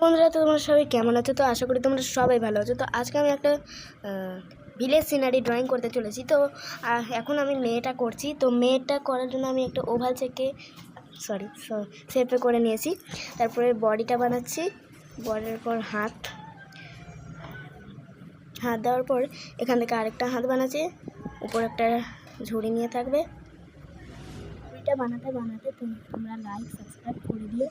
বন্ধুরা তোমরা সবাই কেমন আছো? তো আশা করি তোমরা সবাই ভালো আছো। তো আজকে আমি একটা ভিলেজ সিনারি ড্রয়িং করতে চলেছি। তো এখন আমি মেয়েটা করছি। তো মেয়েটা করার জন্য আমি একটা ওভাল চেকে সরি শেপে করে নিয়েছি। তারপরে বডিটা বানাচ্ছি। বডির পর হাত। হাত দেওয়ার পর এখান থেকে আরেকটা হাত বানাচ্ছি। উপর একটা ঝুড়ি নিয়ে থাকবে। ঝুড়িটা বানাতে বানাতে তুমি তোমরা লাইক সাবস্ক্রাইব করে দিও।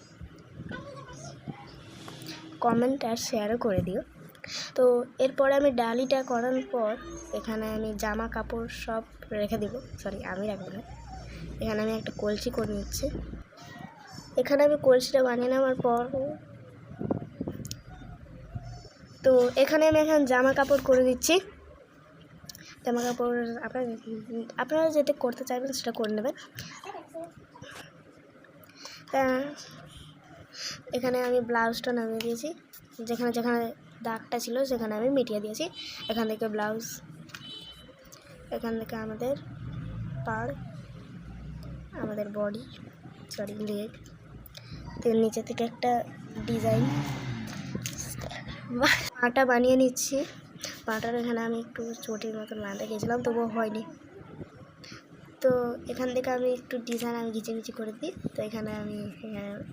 কমেন্ট আর শেয়ারও করে দিও। তো এরপরে আমি ডালিটা করার পর এখানে আমি জামা কাপড় সব রেখে দেবো। সরি আমি রাখব না। এখানে আমি একটা কলসি করে নিচ্ছি। এখানে আমি কলসিটা বানিয়ে নেওয়ার পর তো এখানে আমি এখন জামা কাপড় করে দিচ্ছি। জামা কাপড় আপনারা আপনারা যেটা করতে চাইবেন সেটা করে নেবেন। তা এখানে আমি ব্লাউজটা নামিয়ে দিয়েছি। যেখানে যেখানে দাগটা ছিল সেখানে আমি মিটিয়ে দিয়েছি। এখান থেকে ব্লাউজ, এখান থেকে আমাদের পাড়, আমাদের বডি, সরি, লেগ তো নিচে থেকে একটা ডিজাইন। পাটা বানিয়ে নিচ্ছি। পাটার এখানে আমি একটু চটির মতন বানাতে গেছিলাম তবুও হয়নি। তো এখান থেকে আমি একটু ডিজাইন আমি ঘিচে ঘিচে করে দিই। তো এখানে আমি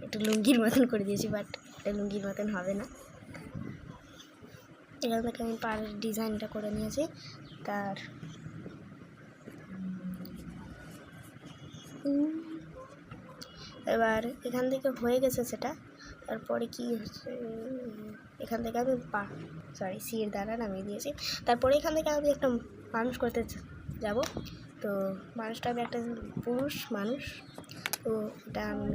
একটু লুঙ্গির মতন করে দিয়েছি বাট এটা লুঙ্গির মতন হবে না। এখান থেকে আমি পাড়ের ডিজাইনটা করে নিয়েছি। তার এবার এখান থেকে হয়ে গেছে সেটা। তারপরে কি হচ্ছে, এখান থেকে আমি পা সরি সির দ্বারা নামিয়ে দিয়েছি। তারপরে এখান থেকে আমি একটা মানুষ করতে যাব। তো মানুষটা আমি একটা পুরুষ মানুষ, তো এটা আমি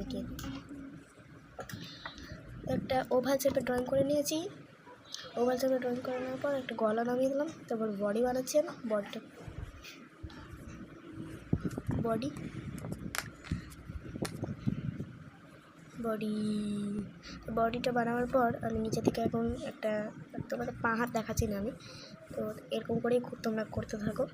একটা ওভাল শেপে ড্রয়িং করে নিয়েছি। ওভাল শেপে ড্রয়িং করে নেওয়ার পর একটা গলা নামিয়ে দিলাম, তারপর বডি বানাচ্ছি আমি বডিটা বডি বডি বডিটা বানানোর পর আমি নিচে থেকে এখন একটা, তোমাদের পা হাত দেখাচ্ছি না আমি, তো এরকম করেই তোমরা করতে থাকো।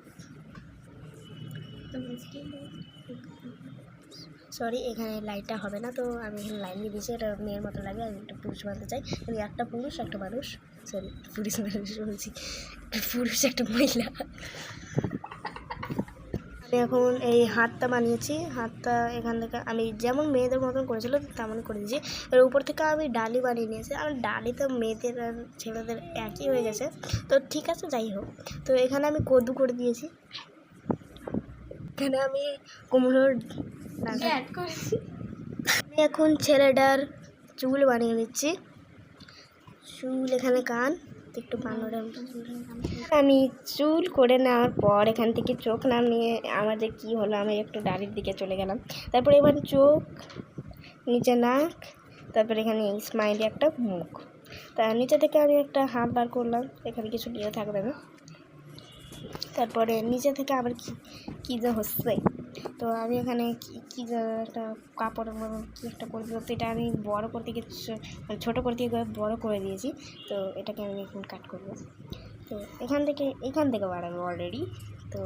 সরি এখানে লাইটটা হবে না, তো আমি এখানে লাইন দিয়ে দিয়েছি, এটা মেয়ের মতো লাগে, আমি একটা পুরুষ বানাতে চাই। আমি একটা পুরুষ, একটা মানুষ। সরি পুরুষ মানুষ বলছি। একটা পুরুষ, একটা মহিলা। আমি এখন এই হাতটা বানিয়েছি, হাতটা এখান থেকে আমি যেমন মেয়েদের মতন করেছিল, তেমন করে দিয়েছি। এর উপর থেকে আমি ডালি বানিয়ে নিয়েছি আমার ডালি তো মেয়েদের আর ছেলেদের একই হয়ে গেছে। তো ঠিক আছে, যাই হোক। তো এখানে আমি কদু করে দিয়েছি। এখানে আমি কুমড়োর আমি এখন ছেলেটার চুল বানিয়ে দিচ্ছি চুল এখানে কান একটু বানরে আমি চুল করে নেওয়ার পর এখান থেকে চোখ নামিয়ে আমার যে কী হলো আমি একটু ডালির দিকে চলে গেলাম। তারপরে এবার চোখ নিচে নাক তারপরে এখানে স্মাইলি একটা মুখ। তা নিচে থেকে আমি একটা হাত বার করলাম এখানে কিছু নিয়ে থাকবে না। তারপরে নিচে থেকে আবার কি কী যে হচ্ছে? তো আমি এখানে কি যে একটা কাপড়ের মতো কী একটা করে দিল, তো এটা আমি বড় করতে গিয়ে মানে ছোটো করতে গিয়ে বড় করে দিয়েছি। তো এটাকে আমি এখন কাট করব। তো এখান থেকে এখান থেকে বাড়াবো অলরেডি তো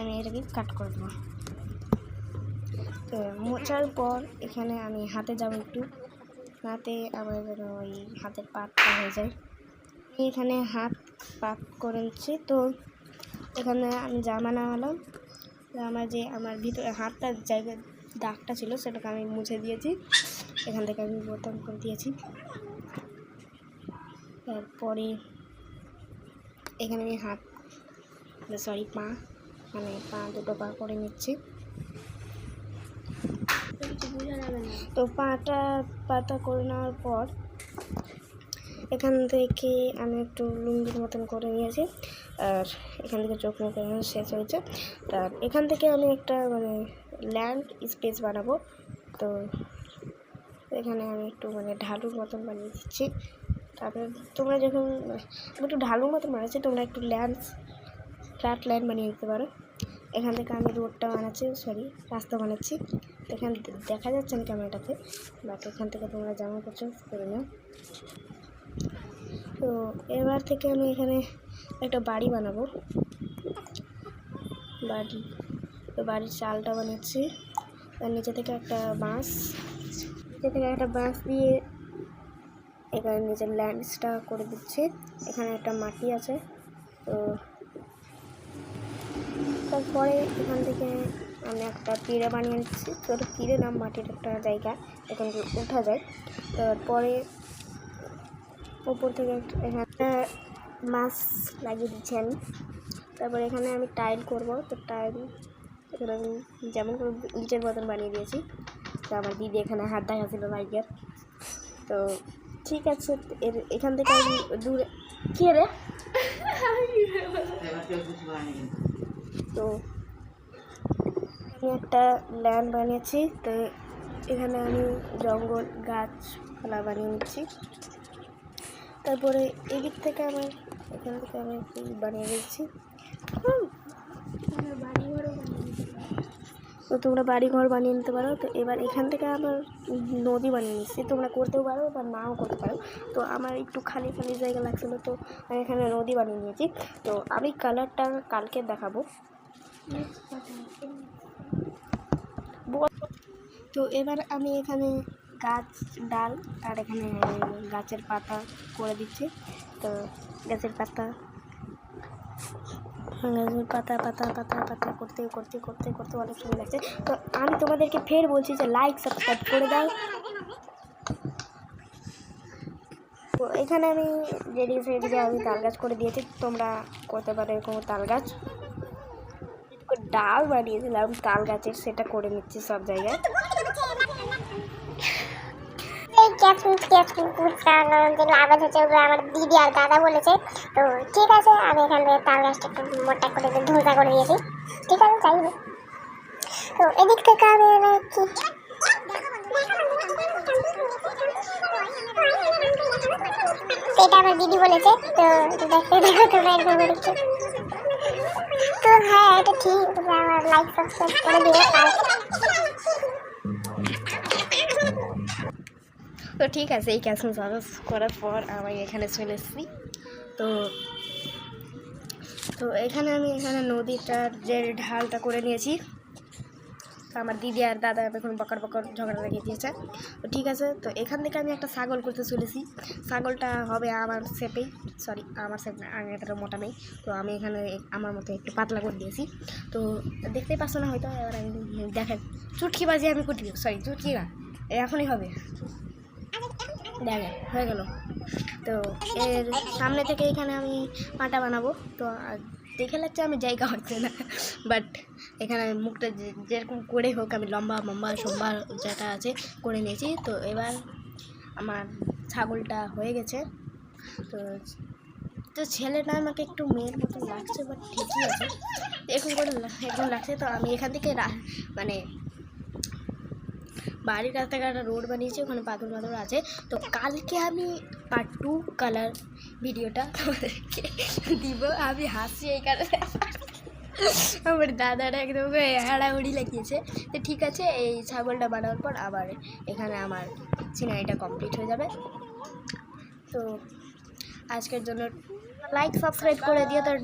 আমি এটাকে কাট করে দেবো। তো মোচার পর এখানে আমি হাতে যাব একটু। হাতে আবার যেন ওই হাতের পাতটা হয়ে যায়। এখানে হাত পাক করে নিচ্ছি। তো এখানে আমি জামা নামালাম। আমার যে আমার ভিতরে হাতটার জায়গায় দাগটা ছিল, সেটাকে আমি মুছে দিয়েছি। এখান থেকে আমি বোতাম করে দিয়েছি। তারপরে এখানে আমি হাত সরি পা মানে পা দুটো পা করে নিচ্ছি। তো পাটা পাতা করে নেওয়ার পর এখান থেকে আমি একটু লুঙ্গির মতন করে নিয়েছি। আর এখান থেকে চোখ মুখ শেষ হয়েছে। আর এখান থেকে আমি একটা মানে ল্যান্ড স্পেস বানাবো। তো এখানে আমি একটু মানে ঢালুর মতন বানিয়ে দিচ্ছি। তারপরে তোমরা যখন আমি একটু ঢালুর মতন বানাচ্ছি, তোমরা একটু ল্যান্ড ফ্ল্যাট লাইন বানিয়ে দিতে পারো। এখান থেকে আমি রোডটা বানাচ্ছি, সরি, রাস্তা বানাচ্ছি। এখানে দেখা যাচ্ছে না ক্যামেরাটাতে, বাট এখান থেকে তোমরা জামা করছ, করে নাও। তো এবার থেকে আমি এখানে একটা বাড়ি বানাবো। বাড়ি, তো বাড়ির চালটা বানাচ্ছি। তার নিচে থেকে একটা বাঁশ, নিচে থেকে একটা বাঁশ দিয়ে এখানে নিজের ল্যান্ডসটা করে দিচ্ছি। এখানে একটা মাটি আছে, তো তারপরে এখান থেকে আমি একটা পিড়ে বানিয়ে নিচ্ছি। ছোটো পিড়ে নাম মাটির একটা জায়গা, এখান থেকে ওঠা যায়। তারপরে উপর থেকে এখানে মাছ লাগিয়ে দিচ্ছেন। তারপরে এখানে আমি টাইল করব। তো টাইল এখানে আমি যেমন করে ইটের মতন বানিয়ে দিয়েছি। তো আমার দিদি এখানে হাত দেখাছিল বাইকের। তো ঠিক আছে, এর এখান থেকে আমি দূরে কে রে? তো আমি একটা ল্যান্ড বানিয়েছি। তো এখানে আমি জঙ্গল গাছপালা বানিয়ে নিচ্ছি। তারপরে এদিক থেকে আমি এখান থেকে আমি একটু বানিয়ে দিচ্ছি। তো তোমরা বাড়ি ঘর বানিয়ে নিতে পারো। তো এবার এখান থেকে আমার নদী বানিয়ে নিচ্ছি। তোমরা করতেও পারো বা নাও করতে পারো। তো আমার একটু খালি খালি জায়গা লাগছিল, তো আমি এখানে নদী বানিয়ে নিয়েছি। তো আমি কালারটা কালকে দেখাবো। তো এবার আমি এখানে গাছ, ডাল আর এখানে গাছের পাতা করে দিচ্ছে। তো গাছের পাতা গাছের পাতা পাতা পাতা পাতা করতে করতে করতে করতে অনেক সময় লাগছে। তো আমি তোমাদেরকে ফের বলছি যে লাইক সাবস্ক্রাইব করে দাও। তো এখানে আমি যেদিকে সেদিকে আমি তাল গাছ করে দিয়েছি, তোমরা করতে পারো এরকম তাল গাছ। ডাল বানিয়েছিলাম, তাল গাছের সেটা করে নিচ্ছি সব জায়গায়। আওয়াজ হচ্ছে ওগুলো আমার দিদি আর দাদা বলেছে। তো ঠিক আছে, আমি এখান থেকে তাল গাছটা একটু মোটা করে ধোসা করে দিয়েছি। ঠিক আছে হোক। তো এদিক থেকে আমি কি এটা আমার দিদি বলেছে, তো দেখতে দেখো তোমরা করে তো হ্যাঁ এটা ঠিক তোমরা আমার লাইক সাবস্ক্রাইব করে দিও, আর তো ঠিক আছে, এই ক্যাশ সার্ভিস করার পর আমি এখানে চলে এসেছি। তো তো এখানে আমি এখানে নদীটার যে ঢালটা করে নিয়েছি, তো আমার দিদি আর দাদা এখন বকর বকর ঝগড়া লাগিয়ে দিয়েছে। তো ঠিক আছে, তো এখান থেকে আমি একটা ছাগল করতে চলেছি ছাগলটা হবে আমার শেপেই সরি আমার শেপ না আমি এতটা মোটা নেই তো আমি এখানে আমার মতো একটু পাতলা করে দিয়েছি। তো দেখতেই পাচ্ছ না হয়তো, এবার আমি দেখেন চুটকি বাজি আমি কুটি সরি চুটকি না এখনই হবে। দেখেন, হয়ে গেল। তো এর সামনে থেকে এখানে আমি পাটা বানাবো। তো দেখে লাগছে আমি জায়গা হচ্ছে না। বাট এখানে মুখটা যে- যেরকম করে হোক, আমি লম্বা লম্বা সম্বা যেটা আছে করে নিয়েছি। তো এবার আমার ছাগলটা হয়ে গেছে। তো তো ছেলেটা আমাকে একটু মেয়ের মতো লাগছে বাট ঠিকই আছে। এরকম করে এরকম লাগছে, তো আমি এখান থেকে মানে বাড়ির রাস্তায় একটা রোড বানিয়েছি, ওখানে পাথর পাথর আছে। তো কালকে আমি পার্ট টু কালার ভিডিওটা তোমাদেরকে দিব। আমি হাসি এই কারণে। আমার দাদারা একদম হাড়াহুড়ি লাগিয়েছে। তো ঠিক আছে, এই ছাগলটা বানানোর পর আবার এখানে আমার সিনারিটা কমপ্লিট হয়ে যাবে। তো আজকের জন্য লাইক সাবস্ক্রাইব করে দিয়ে তোর